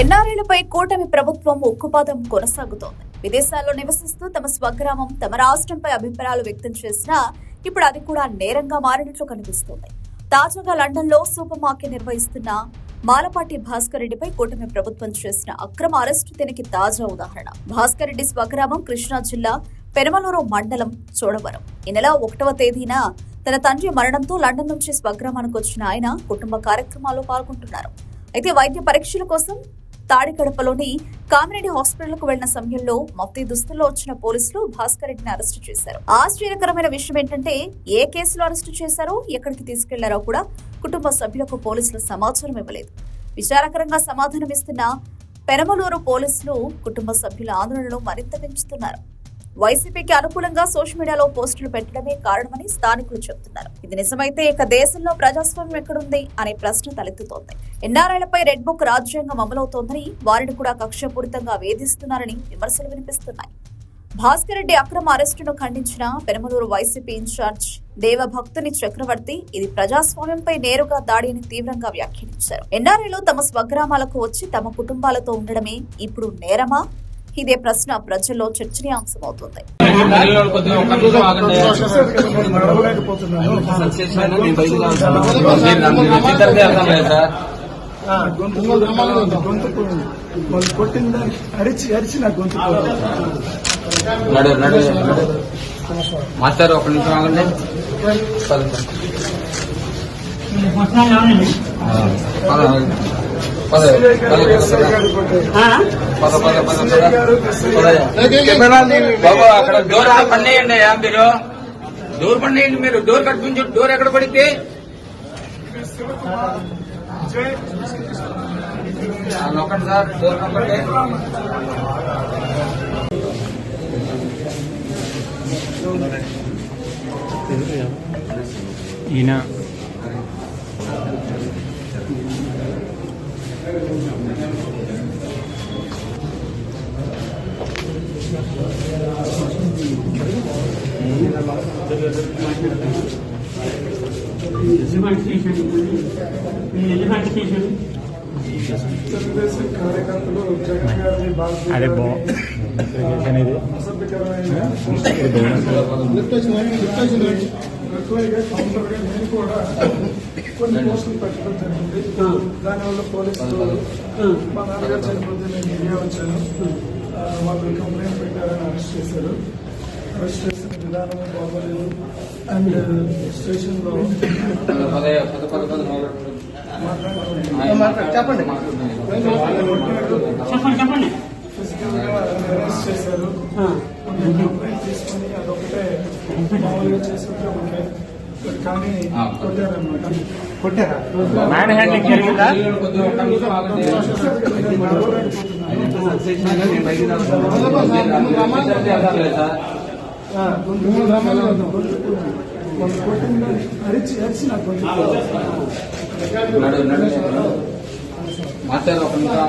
ఎన్ఆర్ఐలపై కూటమి ప్రభుత్వం ఉక్కుపాదం కొనసాగుతోంది. విదేశాల్లో నివసిస్తూ తమ స్వగ్రామం తమ రాష్ట్రంపై అభిప్రాయాలు వ్యక్తం చేసినా ఇప్పుడు అది కూడా నేరంగా మారినట్లు కనిపిస్తోంది. తాజాగా లండన్లో సూపర్ మార్కెట్ నిర్వహిస్తున్న మాలపాటి భాస్కర్ రెడ్డిపై కూటమి ప్రభుత్వం చేసిన అక్రమ అరెస్టు దీనికి తాజా ఉదాహరణ. భాస్కర్ రెడ్డి స్వగ్రామం కృష్ణా జిల్లా పెనమలూరు మండలం చోడవరం. ఈ నెల ఒకటవ తేదీన తన తండ్రి మరణంతో లండన్ నుంచి స్వగ్రామానికి వచ్చిన ఆయన కుటుంబ కార్యక్రమాల్లో పాల్గొంటున్నారు. అయితే వైద్య పరీక్షల కోసం తాడికడపలోని కామిరెడ్డి హాస్పిటల్కు వెళ్ళిన సమయంలో మఫ్తీ దుస్తుల్లో వచ్చిన పోలీసులు భాస్కర్ రెడ్డిని అరెస్టు చేశారు. ఆశ్చర్యకరమైన విషయం ఏంటంటే ఏ కేసులో అరెస్టు చేశారో ఎక్కడికి తీసుకెళ్ళారో కూడా కుటుంబ సభ్యులకు పోలీసులు సమాచారం ఇవ్వలేదు. విచారకరంగా సమాధానమిస్తున్న పెనమలూరు పోలీసులు కుటుంబ సభ్యుల ఆందోళనలో మరింత పెంచుతున్నారు వైసీపీకి అనుకూలంగా సోషల్ మీడియాలో పోస్టులు పెట్టడమే కారణమని స్థానికులు చెబుతున్నారు. ఇది నిజమైతే ఇక దేశంలో ప్రజాస్వామ్యం ఎక్కడుంది అనే ప్రశ్న తలెత్తుతోంది. ఎన్ఆర్ఐలపై రెడ్ బుక్ రాజ్యాంగం అమలవుతోందని వారిని కూడా కక్షపూరితంగా వేధిస్తున్నారని విమర్శలు వినిపిస్తున్నాయి. భాస్కర్ రెడ్డి అక్రమ అరెస్టును ఖండించిన పెనమలూరు వైసీపీ ఇన్ఛార్జ్ దేవభక్తుని చక్రవర్తి ఇది ప్రజాస్వామ్యంపై నేరుగా దాడిని తీవ్రంగా వ్యాఖ్యానించారు. ఎన్ఆర్ఐలు తమ స్వగ్రామాలకు వచ్చి తమ కుటుంబాలతో ఉండడమే ఇప్పుడు నేరమా? ఇదే ప్రశ్న ప్రజల్లో చర్చనీయాంశమవుతోంది సార్ గొంతు గొంతు పోయింది. వాళ్ళు కొట్టిన దానికి అరిచి అరిచి నా గొంతు పోయింది. నడు నడు నడు. మాస్టర్ ఒక నిమిషం ఆగండి పద, డోర్ ఆ అయ్యా మీరు డోర్ పనిచేయండి మీరు డోర్ కట్టించు డోర్ ఎక్కడ పడితే నొక్కండి సార్ డోర్ నొక్కండి ఈయన అదే బా అనేది అసభ్యకరమైన ఎక్కువగా కౌంటర్గా నేను కూడా కొన్ని పోస్టులు పెట్టడం జరిగింది దానివల్ల పోలీసులు మా నాన్నగారు చనిపోతే నేను ఇండియా వచ్చాను. ఆ, వాళ్ళు కంప్లైంట్ పెట్టారని అరెస్ట్ చేశారు. అరెస్ట్ చేసిన విధానం బాగోలేదు. అండ్ స్టేషన్లో పద పద పద పద మొదలు. చెప్పండి చెప్పండి అరెస్ట్ చేశారు. తీసుకొని అదొకటే మామూలుగా చేసుకుంటే ఓకే. కానీ కొట్టారనమాట మ్యాన్ హ్యాండింగ్ జరిగిందా? వాళ్ళు కొట్టిన దానికి అరిచి అరిచి నాకు. మాస్టర్ ఒక నిమిషం.